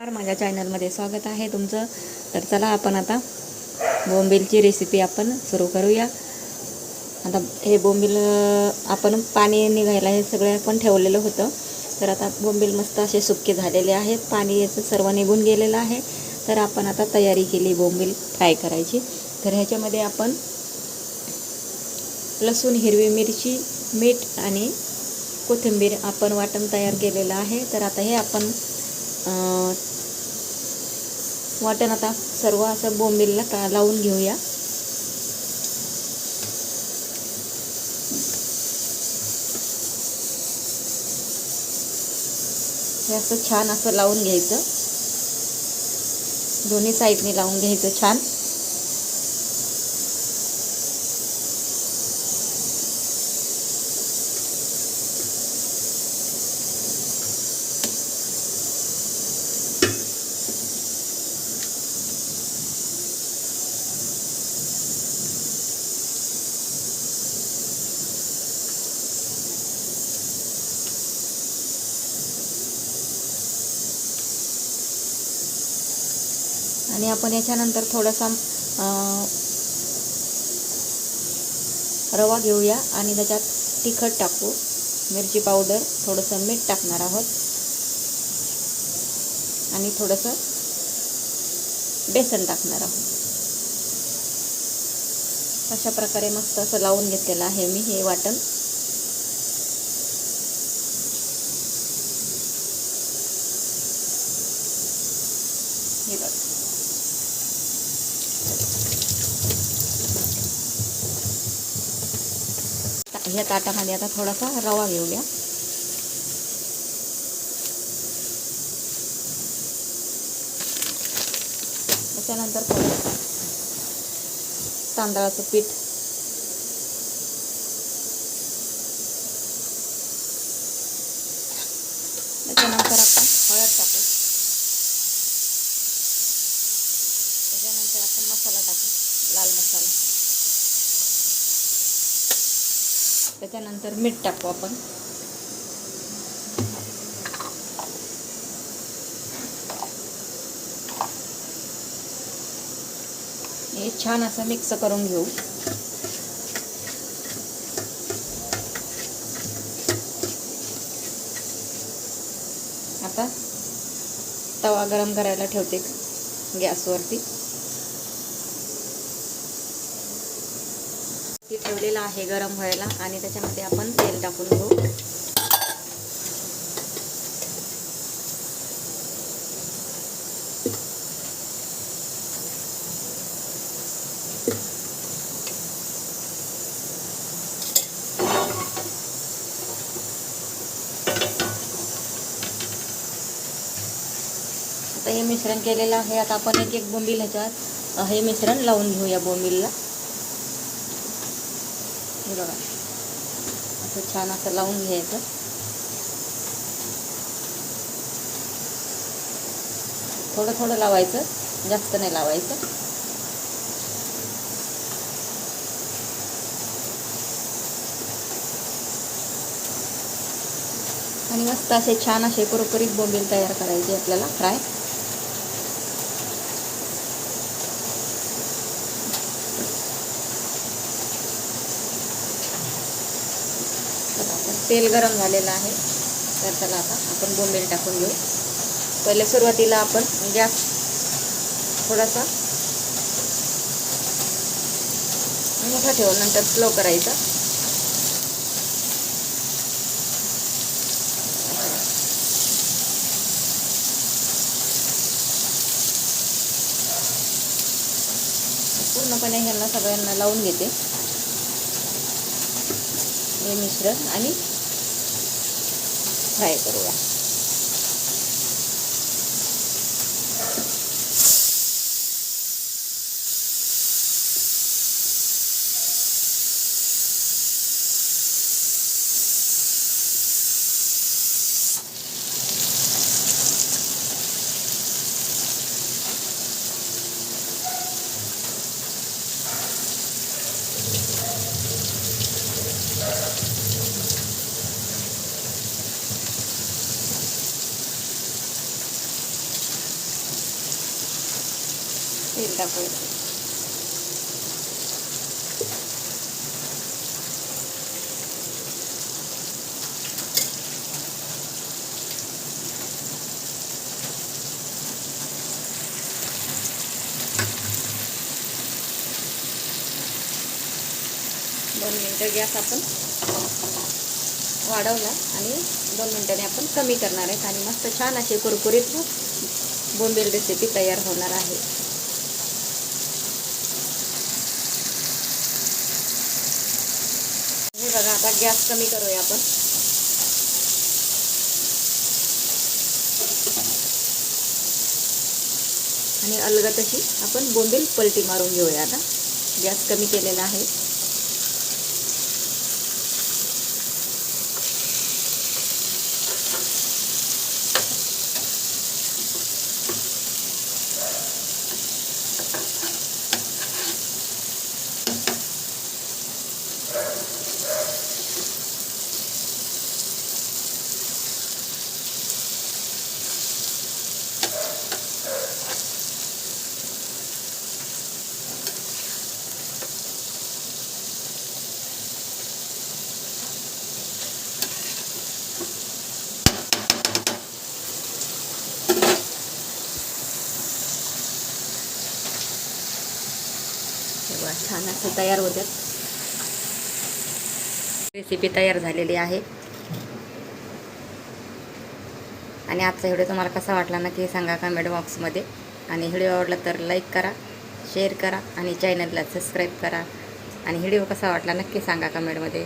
नमस्कार माझ्या चॅनलमध्ये स्वागत आहे तुमचं. तर चला आपण आता बोंबिलची रेसिपी आपण सुरू करूया. आता हे बोंबील आपण पाणी निघायला हे सगळं आपण ठेवलेलं होतं. तर आता बोंबील मस्त असे सुके झालेले आहेत. पाणी याचं सर्व निघून गेलेलं आहे. तर आपण आता तयारी केली बोंबील फ्राय करायची. तर ह्याच्यामध्ये आपण लसूण हिरवी मिरची मीठ आणि कोथिंबीर आपण वाटण तयार केलेलं आहे. तर आता हे आपण वाटण आता सर्व असं बोंबिलला का लावून घेऊया. हे असं छान असं लावून घ्यायचं. दोन्ही साईडने लावून घ्यायचं छान. आणि आपण याच्यानंतर थोडासा रवा घेऊया आणि त्याच्यात तिखट टाकू. मिरची पावडर थोडंसं मीठ टाकणार आहोत. आणि थोडंसं बेसन टाकणार आहोत. अशा प्रकारे मस्त असं लावून घेतलेलं आहे मी हे वाटण. हे बघ. ह्या ताटामध्ये आता थोडासा रवा घेऊया. त्याच्यानंतर थोडं तांदळाचं पीठ. त्याच्यानंतर आपण हळद टाकू त्याच्यानंतर आपण मसाला टाकू लाल मसाला. त्याच्यानंतर मीठ टाकू आपण. हे छान असं मिक्स करून घेऊ. आता तवा गरम करायला ठेवते गॅसवरती. ती ठेवलेलं आहे गरम व्हायला आणि त्याच्यामध्ये आपण तेल टाकून घेऊ. आता हे मिश्रण केलेलं आहे. आता आपण एक एक बोंबील ह्याच्यात हे मिश्रण लावून घेऊया बोंबीलला. हे बघा. असं छान असं लावून घ्यायचं. थोडं थोडं लावायचं. जास्त नाही लावायचं. आणि मस्त असे छान असे कुरकुरीत बोंबील तयार करायचे आपल्याला फ्राय. तेल गरम झालेलं आहे. तर त्याला आता आपण बोंबील टाकून घेऊ. पहिले सुरुवातीला आपण गॅस थोडासा मोठा ठेवून नंतर स्लो करायचा. पूर्णपणे ह्यांना सगळ्यांना लावून घेते. हे मिश्रण आणि फ्राय करूया तेल टाकूया दोन मिनटं गॅस आपण वाढवला आणि दोन मिनटांनी आपण कमी करणार आहेत आणि मस्त छान असे कुरकुरीत बोंबील रेसिपी तयार होणार आहे. हे बघा आता गॅस कमी करूया आपण. आणि अलगत अशी आपण बोंबील पलटी मारून घेऊया आता. गॅस कमी केलेला आहे. छान असं तयार होतात रेसिपी तयार झालेली आहे. आणि आजचा व्हिडिओ तुम्हाला कसा वाटला नक्की सांगा कमेंट बॉक्समध्ये आणि व्हिडिओ आवडला तर लाईक करा शेअर करा आणि चॅनलला सबस्क्राईब करा. आणि व्हिडिओ कसा वाटला नक्की सांगा कमेंटमध्ये